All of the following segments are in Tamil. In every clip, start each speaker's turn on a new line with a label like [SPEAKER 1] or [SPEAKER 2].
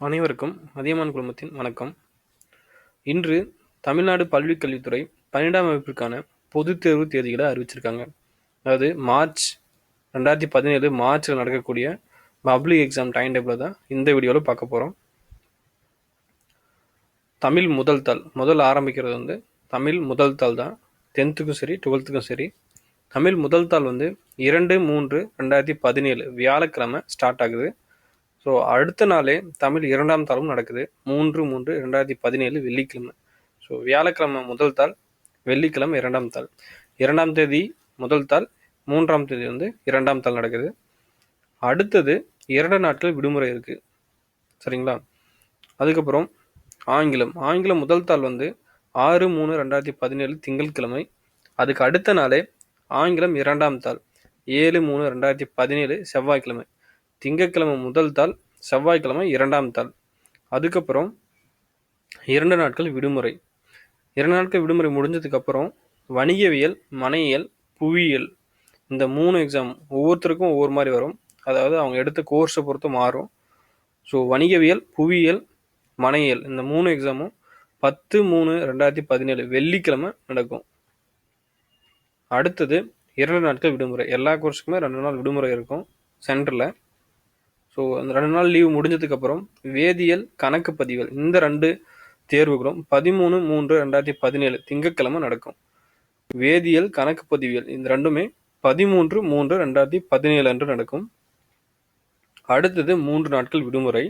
[SPEAKER 1] அனைவருக்கும் அதியமான் குழுமத்தின் வணக்கம். இன்று தமிழ்நாடு பள்ளிக் கல்வித்துறை பன்னெண்டாம் வகுப்பிற்கான பொதுத் தேர்வு தேதிகளை அறிவிச்சிருக்காங்க. அதாவது மார்ச் ரெண்டாயிரத்தி பதினேழு மார்ச்சில் நடக்கக்கூடிய பப்ளிக் எக்ஸாம் டைம் டேபிளை தான் இந்த வீடியோவில் பார்க்க போகிறோம் தமிழ் முதல் தாள் முதல் ஆரம்பிக்கிறது வந்து தமிழ் முதல் தாள் தான். டென்த்துக்கும் சரி டுவெல்த்துக்கும் சரி. தமிழ் முதல் தாள் வந்து இரண்டு மூன்று ரெண்டாயிரத்தி பதினேழு வியாழக்கிழமை ஸ்டார்ட் ஆகுது. ஸோ அடுத்த நாளே தமிழ் இரண்டாம் தாளும் நடக்குது. மூன்று மூன்று ரெண்டாயிரத்தி பதினேழு வெள்ளிக்கிழமை. ஸோ வியாழக்கிழமை முதல் தாள் வெள்ளிக்கிழமை இரண்டாம் தாள். இரண்டாம் தேதி முதல் தாள் மூன்றாம் தேதி வந்து இரண்டாம் தாள் நடக்குது. அடுத்தது இரண்டு நாட்கள் விடுமுறை இருக்குது சரிங்களா? அதுக்கப்புறம் ஆங்கிலம். ஆங்கிலம் முதல் தாள் வந்து ஆறு மூணு ரெண்டாயிரத்தி பதினேழு திங்கட்கிழமை. அதுக்கு அடுத்த நாளே ஆங்கிலம் இரண்டாம் தாள். ஏழு மூணு ரெண்டாயிரத்தி பதினேழு செவ்வாய்க்கிழமை. திங்கட்கிழமை முதல் தாள் செவ்வாய்க்கிழமை இரண்டாம் தாள். அதுக்கப்புறம் இரண்டு நாட்கள் விடுமுறை. இரண்டு நாட்கள் விடுமுறை முடிஞ்சதுக்கப்புறம் வணிகவியல் மனையியல் புவியியல். இந்த மூணு எக்ஸாம் ஒவ்வொருத்தருக்கும் ஒவ்வொரு மாதிரி வரும். அதாவது அவங்க எடுத்த கோர்ஸை பொறுத்து மாறும். ஸோ வணிகவியல் புவியியல் மனையியல். இந்த மூணு எக்ஸாமும் பத்து மூணு ரெண்டாயிரத்தி பதினேழு வெள்ளிக்கிழமை நடக்கும். அடுத்தது இரண்டு நாட்கள் விடுமுறை. எல்லா கோர்ஸுக்குமே ரெண்டு நாள் விடுமுறை இருக்கும். சென்டரில் ஸோ அந்த ரெண்டு நாள் லீவ் முடிஞ்சதுக்கப்புறம் வேதியியல் கணக்கு பதிவுகள் இந்த ரெண்டு தேர்வுகளும் பதிமூணு மூன்று ரெண்டாயிரத்தி பதினேழு திங்கட்கிழமை நடக்கும். வேதியியல் கணக்கு பதிவியல் இந்த ரெண்டுமே பதிமூன்று மூன்று ரெண்டாயிரத்தி பதினேழு அன்று நடக்கும். அடுத்தது மூன்று நாட்கள் விடுமுறை.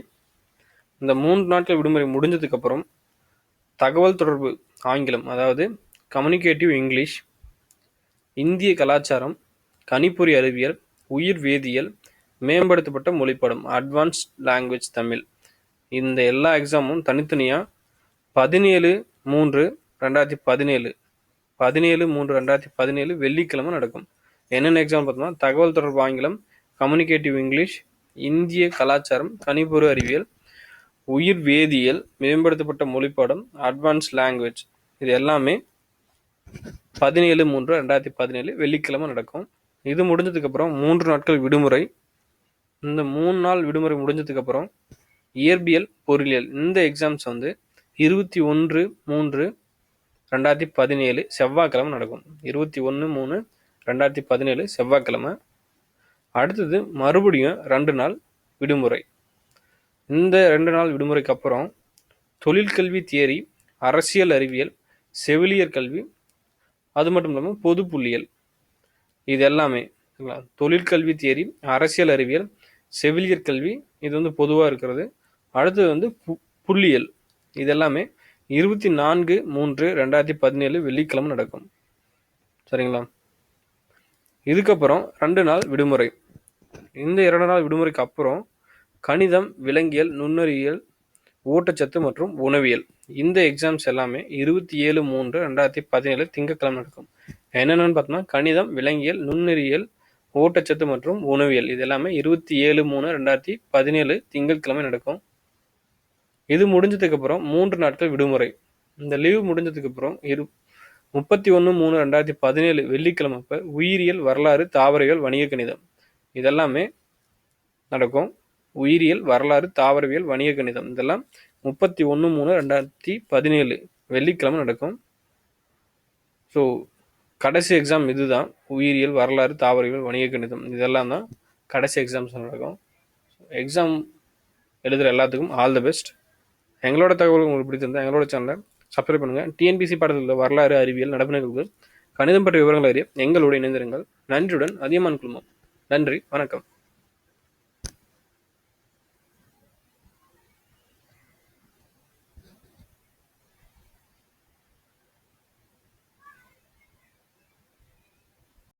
[SPEAKER 1] இந்த மூன்று நாட்கள் விடுமுறை முடிஞ்சதுக்கப்புறம் தகவல் தொடர்பு ஆங்கிலம் அதாவது கம்யூனிகேட்டிவ் இங்கிலீஷ் இந்திய கலாச்சாரம் கணிப்பொறி அறிவியல் உயிர் வேதியியல் மேம்படுத்தப்பட்ட மொழிப்படம் அட்வான்ஸ் லாங்குவேஜ் தமிழ். இந்த எல்லா எக்ஸாமும் தனித்தனியாக பதினேழு மூன்று ரெண்டாயிரத்தி பதினேழு பதினேழு மூன்று ரெண்டாயிரத்தி பதினேழு வெள்ளிக்கிழமை நடக்கும். என்னென்ன எக்ஸாம் பார்த்தோம்னா தகவல் தொடர்பு ஆங்கிலம் கம்யூனிகேட்டிவ் இங்கிலீஷ் இந்திய கலாச்சாரம் கணிப்பொரு அறிவியல் உயிர் வேதியியல் மேம்படுத்தப்பட்ட மொழிப்பாடம் அட்வான்ஸ் லாங்குவேஜ் இது எல்லாமே பதினேழு மூன்று ரெண்டாயிரத்தி பதினேழு வெள்ளிக்கிழமை நடக்கும். இது முடிஞ்சதுக்கப்புறம் மூன்று நாட்கள் விடுமுறை. இந்த மூணு நாள் விடுமுறை முடிஞ்சதுக்கப்புறம் இயற்பியல் பொருளியல் இந்த எக்ஸாம்ஸ் வந்து இருபத்தி ஒன்று மூன்று ரெண்டாயிரத்தி பதினேழு செவ்வாய்க்கிழமை நடக்கும். இருபத்தி ஒன்று மூணு ரெண்டாயிரத்தி பதினேழு செவ்வாய்க்கிழமை. அடுத்தது மறுபடியும் ரெண்டு நாள் விடுமுறை. இந்த ரெண்டு நாள் விடுமுறைக்கு அப்புறம் தொழிற்கல்வி தியரி அரசியல் அறிவியல் செவிலியர் கல்வி அது மட்டும் இல்லாமல் பொது புள்ளியல் இது எல்லாமே தொழிற்கல்வி தியரி அரசியல் அறிவியல் செவிலியர் கல்வி இது வந்து பொதுவாக இருக்கிறது. அடுத்தது வந்து பு புள்ளியல் இதெல்லாமே இருபத்தி நான்கு மூன்று ரெண்டாயிரத்தி பதினேழு வெள்ளிக்கிழமை நடக்கும். சரிங்களா? இதுக்கப்புறம் ரெண்டு நாள் விடுமுறை. இந்த இரண்டு நாள் விடுமுறைக்கு அப்புறம் கணிதம் விலங்கியல் நுண்ணறிவியல் ஊட்டச்சத்து மற்றும் உணவியல். இந்த எக்ஸாம்ஸ் எல்லாமே இருபத்தி ஏழு மூன்று ரெண்டாயிரத்தி பதினேழு திங்கக்கிழமை நடக்கும். என்னென்னு பார்த்தோம்னா கணிதம் விலங்கியல் நுண்ணறிவியல் ஊட்டச்சத்து மற்றும் உணவியல். இது எல்லாமே இருபத்தி ஏழு மூணு ரெண்டாயிரத்தி பதினேழு திங்கட்கிழமை நடக்கும். இது முடிஞ்சதுக்கப்புறம் மூன்று நாட்கள் விடுமுறை. இந்த லீவ் முடிஞ்சதுக்கப்புறம் இரு முப்பத்தி ஒன்று மூணு ரெண்டாயிரத்தி பதினேழு வெள்ளிக்கிழமை அப்போ உயிரியல் வரலாறு தாவரவியல் வணிக கணிதம். இதெல்லாமே நடக்கும். உயிரியல் வரலாறு தாவரவியல் வணிக கணிதம். இதெல்லாம் முப்பத்தி ஒன்று மூணு ரெண்டாயிரத்தி பதினேழு வெள்ளிக்கிழமை நடக்கும். ஸோ கடைசி எக்ஸாம் இதுதான். உயிரியல் வரலாறு தாவரவியல் வணிக கணிதம். இதெல்லாம் தான் கடைசி எக்ஸாம்ஸ் நடக்கும். எக்ஸாம் எழுதுகிற எல்லாத்துக்கும் ஆல் த பெஸ்ட் எங்களோட தகவல் உங்களுக்கு பிடிச்சிருந்தா எங்களோட சேனலை சப்ஸ்கிரைப் பண்ணுங்கள் டிஎன்பிசி பாடத்தில் வரலாறு அறிவியல் நடப்பினர்களுக்கு கணிதம் பற்றிய விவரங்கள் அறிய எங்களோடு இணைந்திருங்கள். நன்றியுடன் அதியமான் குழுமம். நன்றி வணக்கம்.